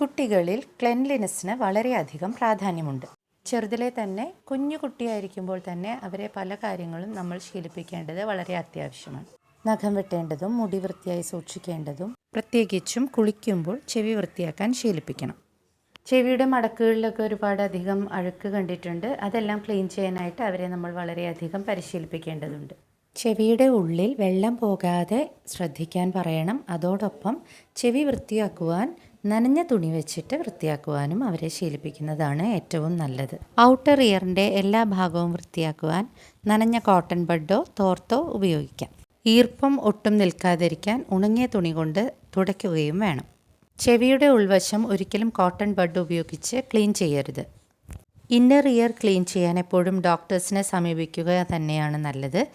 കുട്ടികളിൽ ക്ലെൻലിനെസ്സിന് വളരെയധികം പ്രാധാന്യമുണ്ട്. ചെറുതിലെ തന്നെ കുഞ്ഞു കുട്ടിയായിരിക്കുമ്പോൾ തന്നെ അവരെ പല കാര്യങ്ങളും നമ്മൾ ശീലിപ്പിക്കേണ്ടത് വളരെ അത്യാവശ്യമാണ്. നഖം വെട്ടേണ്ടതും മുടി വൃത്തിയായി സൂക്ഷിക്കേണ്ടതും പ്രത്യേകിച്ചും കുളിക്കുമ്പോൾ ചെവി വൃത്തിയാക്കാൻ ശീലിപ്പിക്കണം. ചെവിയുടെ മടക്കുകളിലൊക്കെ ഒരുപാട് അധികം അഴുക്ക് കണ്ടിട്ടുണ്ട്. അതെല്ലാം ക്ലീൻ ചെയ്യാനായിട്ട് അവരെ നമ്മൾ വളരെയധികം പരിശീലിപ്പിക്കേണ്ടതുണ്ട്. ചെവിയുടെ ഉള്ളിൽ വെള്ളം പോകാതെ ശ്രദ്ധിക്കാൻ പറയണം. അതോടൊപ്പം ചെവി വൃത്തിയാക്കുവാൻ നനഞ്ഞ തുണി വെച്ചിട്ട് വൃത്തിയാക്കുവാനും അവരെ ശീലിപ്പിക്കുന്നതാണ് ഏറ്റവും നല്ലത്. ഔട്ടർ ഇയറിന്റെ എല്ലാ ഭാഗവും വൃത്തിയാക്കുവാൻ നനഞ്ഞ കോട്ടൺ ബഡോ തോർത്തോ ഉപയോഗിക്കാം. ഈർപ്പം ഒട്ടും നിൽക്കാതിരിക്കാൻ ഉണങ്ങിയ തുണി കൊണ്ട് തുടയ്ക്കുകയും വേണം. ചെവിയുടെ ഉൾവശം ഒരിക്കലും കോട്ടൺ ബഡ് ഉപയോഗിച്ച് ക്ലീൻ ചെയ്യരുത്. ഇന്നർ ഇയർ ക്ലീൻ ചെയ്യാൻ എപ്പോഴും ഡോക്ടേഴ്സിനെ സമീപിക്കുക തന്നെയാണ് നല്ലത്.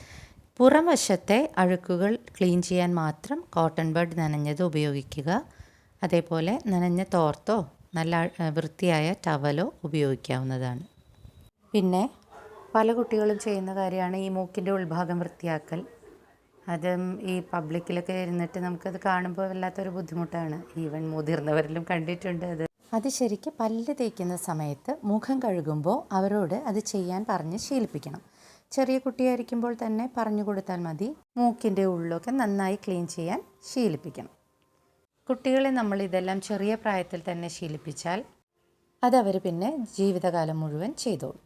പുറം വശത്തെ അഴുക്കുകൾ ക്ലീൻ ചെയ്യാൻ മാത്രം കോട്ടൺ ബഡ് നനഞ്ഞത് ഉപയോഗിക്കുക. അതേപോലെ നനഞ്ഞ തോർത്തോ നല്ല വൃത്തിയായ ടവലോ ഉപയോഗിക്കാവുന്നതാണ്. പിന്നെ പല കുട്ടികളും ചെയ്യുന്ന കാര്യമാണ് ഈ മൂക്കിന്റെ ഉൾഭാഗം വൃത്തിയാക്കൽ. അതും ഈ പബ്ലിക്കിലൊക്കെ ഇരുന്നിട്ട് നമുക്കത് കാണുമ്പോൾ വല്ലാത്തൊരു ബുദ്ധിമുട്ടാണ്. ഈവൻ മുതിർന്നവരിലും കണ്ടിട്ടുണ്ട് അത്. അത് ശരിക്കും പല്ല് തേക്കുന്ന സമയത്ത് മുഖം കഴുകുമ്പോൾ അവരോട് അത് ചെയ്യാൻ പറഞ്ഞ് ശീലിപ്പിക്കണം. ചെറിയ കുട്ടിയായിരിക്കുമ്പോൾ തന്നെ പറഞ്ഞു കൊടുത്താൽ മതി മൂക്കിന്റെ ഉള്ളിലൊക്കെ നന്നായി ക്ലീൻ ചെയ്യാൻ ശീലിപ്പിക്കണം. കുട്ടികളെ നമ്മൾ ഇതെല്ലാം ചെറിയ പ്രായത്തിൽ തന്നെ ശീലിപ്പിച്ചാൽ അതവർ പിന്നെ ജീവിതകാലം മുഴുവൻ ചെയ്തോളും.